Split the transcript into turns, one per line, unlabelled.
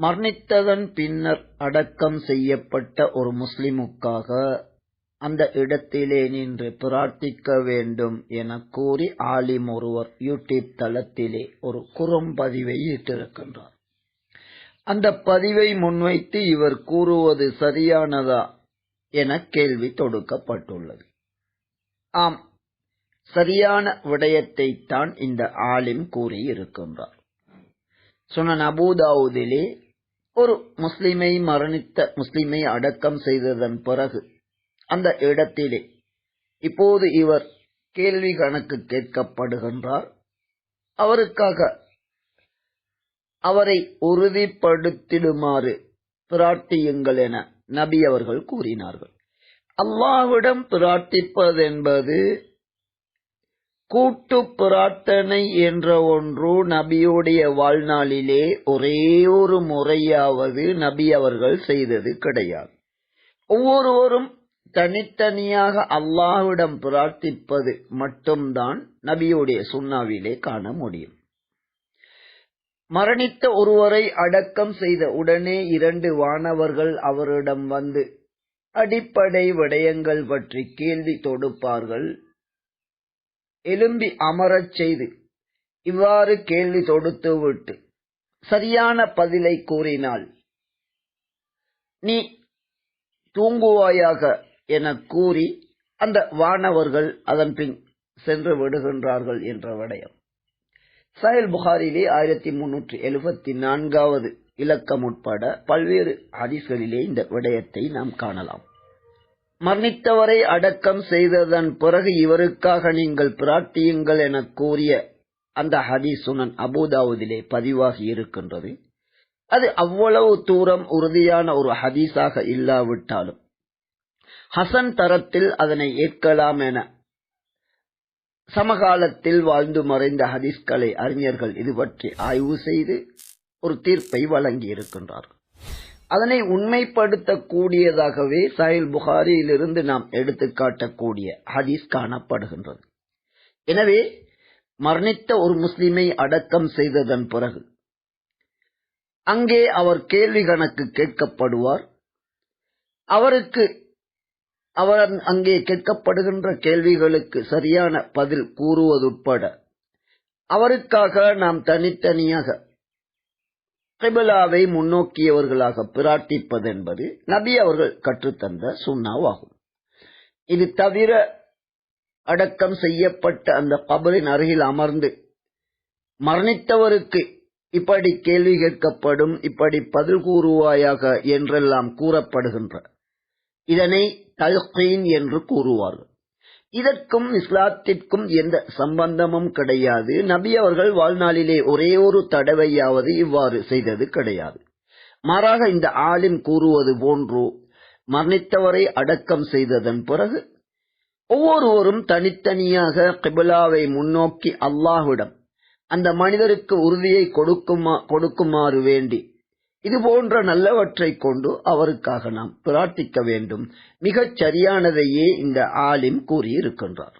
மரணித்ததன் பின்னர் அடக்கம் செய்யப்பட்ட ஒரு முஸ்லிமுக்காக அந்த இடத்திலே நின்று பிரார்த்திக்க வேண்டும் என கூறி ஆலிம் ஒருவர் யூடியூப் தளத்திலே ஒரு குறும்பதிவை இட்டிருக்கின்றார். அந்த பதிவை முன்வைத்து இவர் கூறுவது சரியானதா என கேள்வி தொடுக்கப்பட்டுள்ளது. ஆம் சரியான விடயத்தை தான் இந்த ஆலிம் கூறியிருக்கின்றார். சுனன் அபூதாவுதிலே ஒரு முஸ்லிமை மரணித்த முஸ்லிமை அடக்கம் செய்ததன் பிறகு அந்த இடத்திலே இப்போது இவர் கேள்வி கணக்கு கேட்கப்படுகின்றார். அவருக்காக அவரை உறுதிப்படுத்திடுமாறு பிரார்த்தியுங்கள் என நபி அவர்கள் கூறினார்கள். அல்லாவிடம் பிரார்த்திப்பது என்பது கூட்டு பிரார்த்தனை என்ற ஒன்று நபியுடைய வாழ்நாளிலே ஒரே ஒரு முறையாவது நபி அவர்கள் செய்தது கிடையாது. ஒவ்வொருவரும் தனித்தனியாக அல்லாஹுவிடம் பிரார்த்திப்பது மட்டும்தான் நபியுடைய சுண்ணாவிலே காண முடியும். மரணித்த ஒருவரை அடக்கம் செய்த உடனே இரண்டு வானவர்கள் அவரிடம் வந்து அடிப்படை விடயங்கள் பற்றி கேள்வி தொடுப்பார்கள். எலும்பி அமரச் செய்து இவ்வாறு கேள்வி தொடுத்துவிட்டு சரியான பதிலை கூறினால் நீ தூங்குவாயாக என கூறி அந்த வானவர்கள் அதன் பின் சென்று விடுகின்றார்கள் என்ற விடயம். சஹில் புகாரிலே ஆயிரத்தி முன்னூற்றி எழுபத்தி நான்காவது இலக்கம் உட்பட பல்வேறு ஹதீஸ்களிலே இந்த விடயத்தை நாம் காணலாம். மரணித்தவரை அடக்கம் செய்ததன் பிறகு இவருக்காக நீங்கள் பிரார்த்தியுங்கள் என கூறிய அந்த ஹதீசுனன் அபுதாவுதிலே பதிவாகி இருக்கின்றது. அது அவ்வளவு தூரம் உறுதியான ஒரு ஹதீஸாக இல்லாவிட்டாலும் ஹசன் தரத்தில் அதனை ஏற்கலாம் என சமகாலத்தில் வாழ்ந்து மறைந்த ஹதீஸ்களை அறிஞர்கள் இது பற்றி ஆய்வு செய்து ஒரு தீர்ப்பை வழங்கி இருக்கின்றார்கள் அதனை உண்மைப்படுத்தக்கூடியதாகவே சாயில் புகாரியிலிருந்து நாம் எடுத்து காட்டக்கூடிய ஹதீஸ் காணப்படுகின்றது. எனவே மரணித்த ஒரு முஸ்லிமை அடக்கம் செய்ததன் பிறகு அங்கே அவர் கேள்வி கணக்கு கேட்கப்படுவார். அவருக்கு அவர் அங்கே கேட்கப்படுகின்ற கேள்விகளுக்கு சரியான பதில் கூறுவதுட்பட அவருக்காக நாம் தனித்தனியாக கிபிலாவை முன்னோக்கியவர்களாக பிரார்த்திப்பது என்பது நபி அவர்கள் கற்றுத்தந்த சுண்ணாவாகும். இது தவிர அடக்கம் செய்யப்பட்ட அந்த கபரின் அருகில் அமர்ந்து மரணித்தவருக்கு இப்படி கேள்வி கேட்கப்படும் இப்படி பதில் கூறுவாயாக என்றெல்லாம் கூறப்படுகின்ற. இதனை தல்கீன் என்று கூறுவார்கள். இதற்கும் இஸ்லாத்திற்கும் எந்த சம்பந்தமும் கிடையாது. நபி அவர்கள் வாழ்நாளிலே ஒரே ஒரு தடவையாவது இவ்வாறு செய்தது கிடையாது. மாறாக இந்த ஆலிம் கூறுவது போன்று மரணித்தவரை அடக்கம் செய்ததன் பிறகு ஒவ்வொருவரும் தனித்தனியாக கிபிலாவை முன்னோக்கி அல்லாஹ்விடம் அந்த மனிதருக்கு உறுதியை கொடுக்குமா கொடுக்குமாறு வேண்டி இது போன்ற நல்லவற்றை கொண்டு அவருக்காக நாம் பிரார்த்திக்க வேண்டும். மிகச் சரியானதையே இந்த ஆலிம் கூறியிருக்கின்றார்.